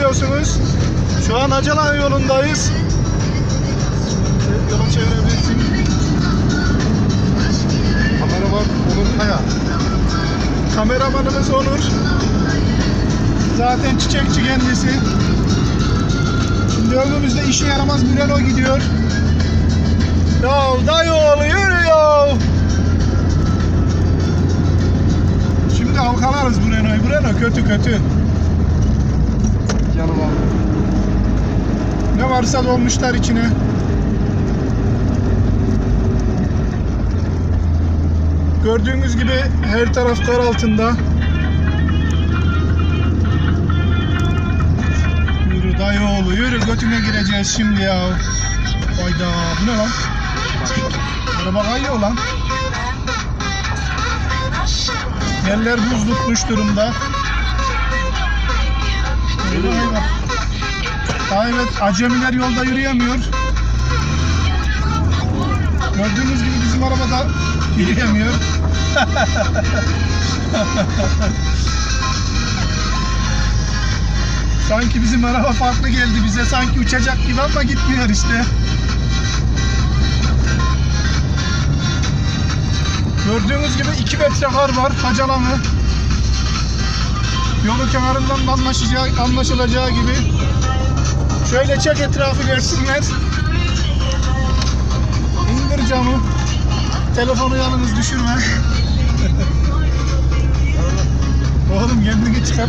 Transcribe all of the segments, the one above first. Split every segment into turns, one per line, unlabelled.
Acalanı 1. Acalanı 1'i izliyorsunuz. Şu an Acalan yolundayız. Yola çevirebilirsin. Kameraman Onur Kaya. Kameramanımız Onur. Zaten çiçekçi kendisi. Şimdi önümüzde işe yaramaz bir Renault gidiyor. Ya dayı oğlu yürü ya. Şimdi halkalarız bu Renault'u. Bu Renault kötü kötü.
Canım abi.
Ne varsa dolmuşlar içine. Gördüğünüz gibi her taraf kar altında. Yürü dayı oğlu yürü götüne gireceğiz şimdi ya. Hayda bu ne lan? Araba kayıyor lan. Yerler buz tutmuş durumda. Aa, evet acemiler yolda yürüyemiyor. Gördüğünüz gibi bizim arabada yürüyemiyor. sanki bizim araba farklı geldi bize sanki uçacak gibi ama gitmiyor işte. Gördüğünüz gibi 2 metre kar var Hacalanı. Yolu kenarından da anlaşılacağı, gibi Şöyle çek etrafı görsünler. İndir camı. Telefonu yalnız düşürme. Oğlum kendini çıkar.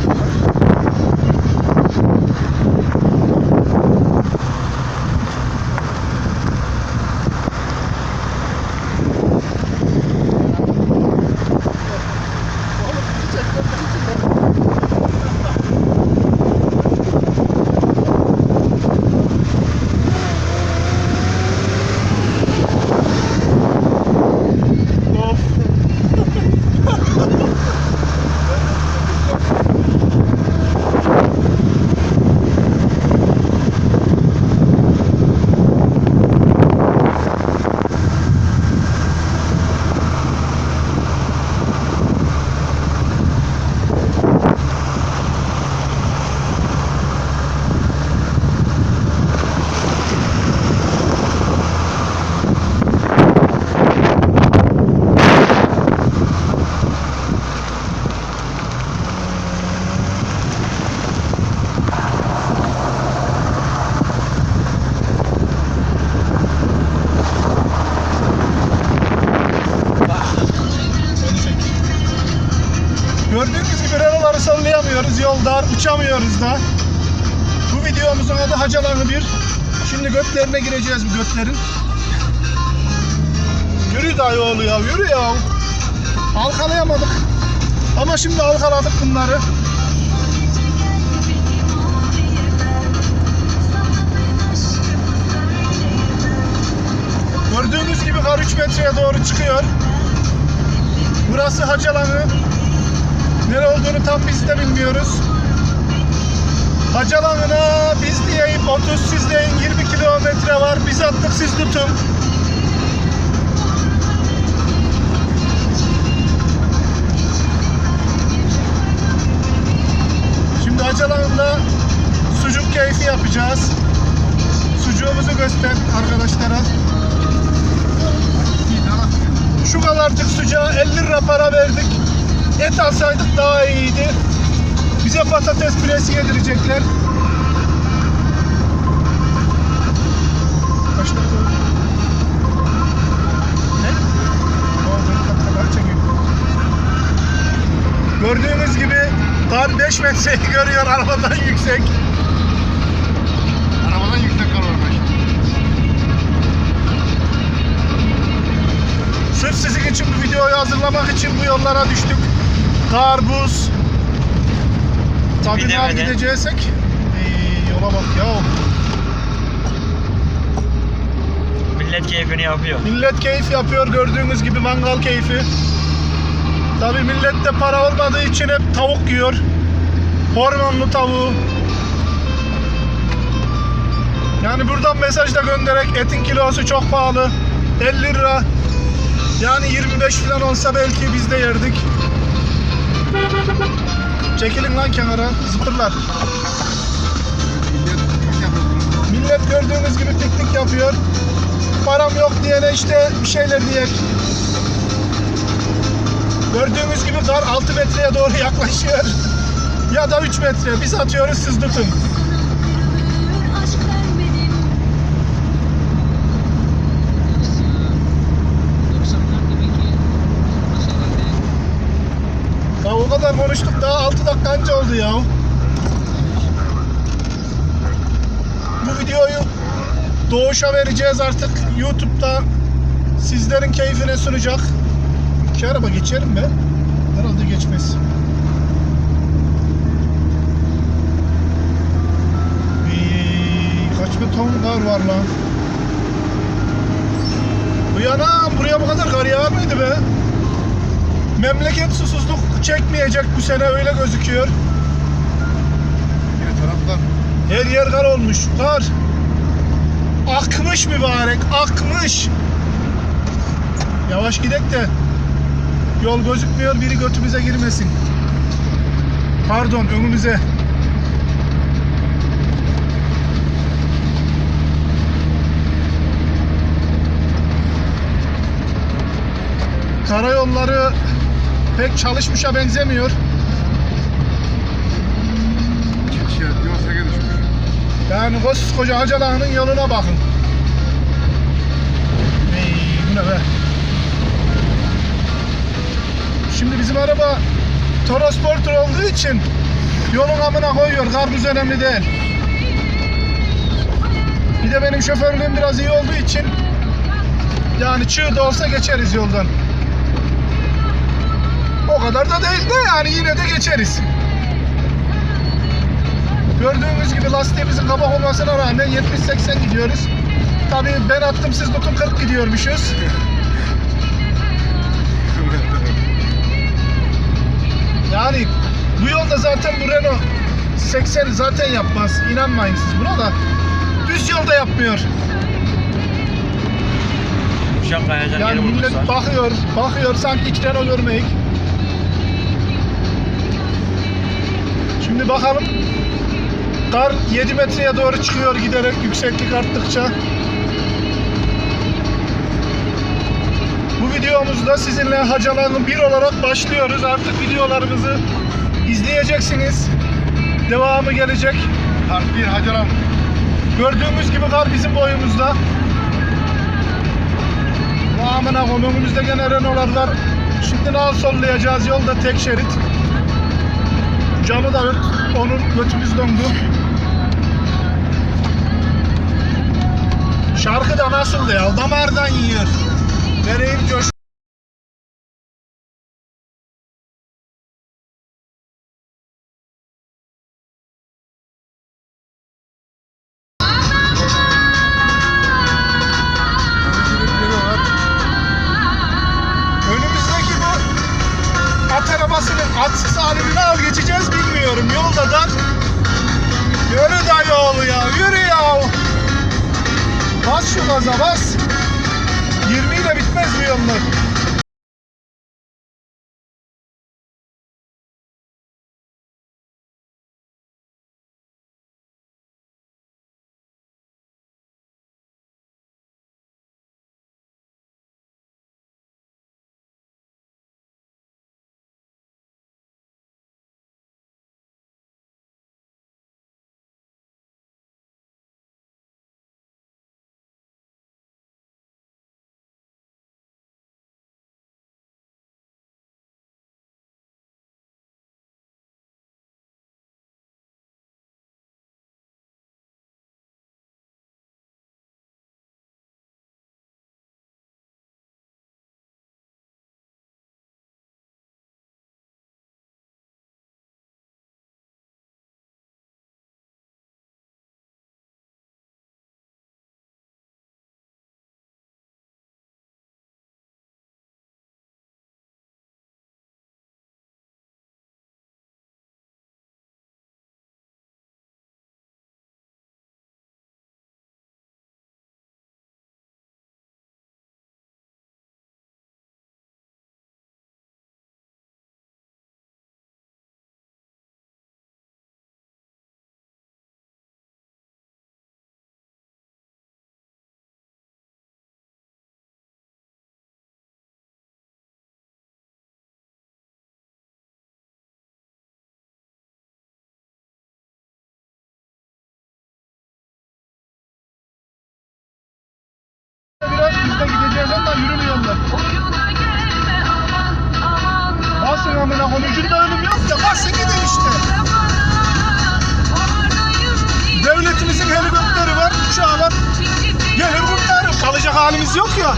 Of. Gördüğünüz gibi reloları sallayamıyoruz. Yol dar, uçamıyoruz da. Bu videomuzun adı Hacalanı bir. Şimdi götlerine gireceğiz bu götlerin. Yürü dayı oğlu ya, yürü ya. Halkalayamadık. Ama şimdi halkaladık bunları. Gördüğünüz gibi kar 3 metreye doğru çıkıyor. Burası Hacalanı. Nere olduğunu tam biz de bilmiyoruz. Hacalanı'na biz diyeyim 30 siz deyin 20 kilometre var. Biz attık siz tutun. Şimdi Hacalanı'nda sucuk keyfi yapacağız. Sucuğumuzu göster arkadaşlara. Şu kadarcık sucuğa 50 lira para verdik. Et alsaydık daha iyiydi. Bize patates püresi yedirecekler. Kaç dakika oldu? Ne? Daha çekiyor. Gördüğünüz gibi kar 5 metreyi görüyor arabadan yüksek.
Arabadan yüksek kar varmış.
Sırf sizin için bu videoyu hazırlamak için bu yollara düştük. Kar, buz.
Öyle.
gideceksek. Ey, yola bak ya.
Millet keyfini yapıyor.
Millet keyif yapıyor gördüğünüz gibi mangal keyfi. Tabii millette para olmadığı için hep tavuk yiyor. Hormonlu tavuğu. Yani buradan mesaj da göndererek etin kilosu çok pahalı. 50 lira. Yani 25 falan olsa belki biz de yerdik. Çekilin lan kenara. Zıpırlar. Millet gördüğünüz gibi piknik yapıyor. Param yok diyene işte bir şeyler diyek. Gördüğünüz gibi kar 6 metreye doğru yaklaşıyor. ya da 3 metre. Biz atıyoruz siz tutun. Kadar konuştuk daha 6 dakika anca oldu ya. Bu videoyu doğuşa vereceğiz artık YouTube'da sizlerin keyfine sunacak. İki araba geçerim mi? Herhalde geçmez. Bir, kaç bir ton kar var lan. Bu yana buraya bu kadar kar yağar mıydı be? Memleket susuzluk çekmeyecek bu sene öyle gözüküyor.
Yine taraftan
Her yer kar olmuş. Kar. Akmış mübarek. Akmış. Yavaş gidek de yol gözükmüyor biri götümüze girmesin. Pardon önümüze. Karayolları pek çalışmışa benzemiyor. Yani koskoca Acalağı'nın yoluna bakın. Ey, bu ne be? Şimdi bizim araba Toros Porter olduğu için yolun amına koyuyor. Karpuz önemli değil. Bir de benim şoförlüğüm biraz iyi olduğu için yani çığ da olsa geçeriz yoldan. O kadar da değil de yani yine de geçeriz. Gördüğünüz gibi lastiğimizin kabak olmasına rağmen 70-80 gidiyoruz. Tabii ben attım siz tutun 40 gidiyormuşuz. Yani bu yolda zaten bu Renault 80 zaten yapmaz. İnanmayın siz buna da. Düz yolda yapmıyor. Yani millet bakıyor, bakıyor sanki hiç Renault görmeyik. Şimdi bakalım. Kar 7 metreye doğru çıkıyor giderek yükseklik arttıkça. Bu videomuzda sizinle Hacalan'ın bir olarak başlıyoruz. Artık videolarımızı izleyeceksiniz. Devamı gelecek.
Part 1 Hacaram.
Gördüğümüz gibi kar bizim boyumuzda. Amına önümüzde gene Renault'lar. Şimdi nasıl sollayacağız yolda tek şerit. Camı da ört. Onun götümüz dondu. Şarkı da nasıldı ya? Damardan yiyor. Vereyim coş. Arabasının atsız halini al geçeceğiz bilmiyorum. Yolda da yürü dayı oğlu ya yürü ya. Bas şu gaza bas. 20 ile bitmez bu yollar. Halimiz yok ya.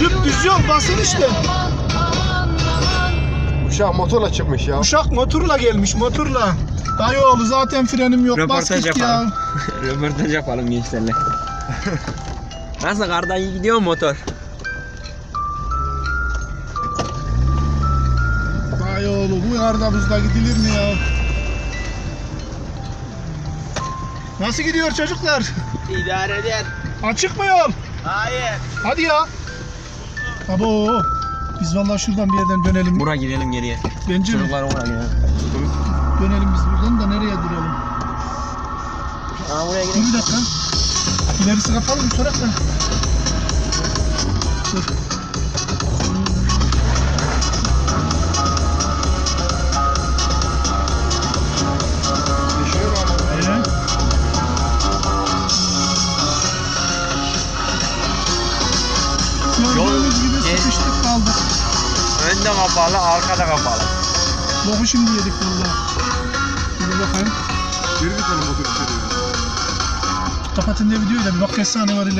Dümdüz yol basın işte.
Uşak motorla çıkmış ya.
Uşak motorla gelmiş motorla. Dayı oğlu zaten frenim yok. Bas
Röportaj
git ya.
yapalım. Röportaj yapalım gençlerle. Nasıl kardan iyi gidiyor mu motor?
Dayı oğlu bu yarda buzda gidilir mi ya? Nasıl gidiyor çocuklar?
İdare eder.
Açık mı yol?
Hayır.
Hadi ya. Abo. Biz vallahi şuradan bir yerden dönelim.
Bura gidelim geriye.
Bence mi?
Çocuklar bura gidelim.
Dönelim biz buradan da nereye duralım?
Aa buraya
Dur bir dakika. İlerisi kapalı mı sorak da. Dur.
Önde kapalı, arkada kapalı.
Boku şimdi yedik valla. Bir bakayım.
Geri zekalı motor içeri.
Kapatın ne videoyu da bir bak kaç saniye var ileride.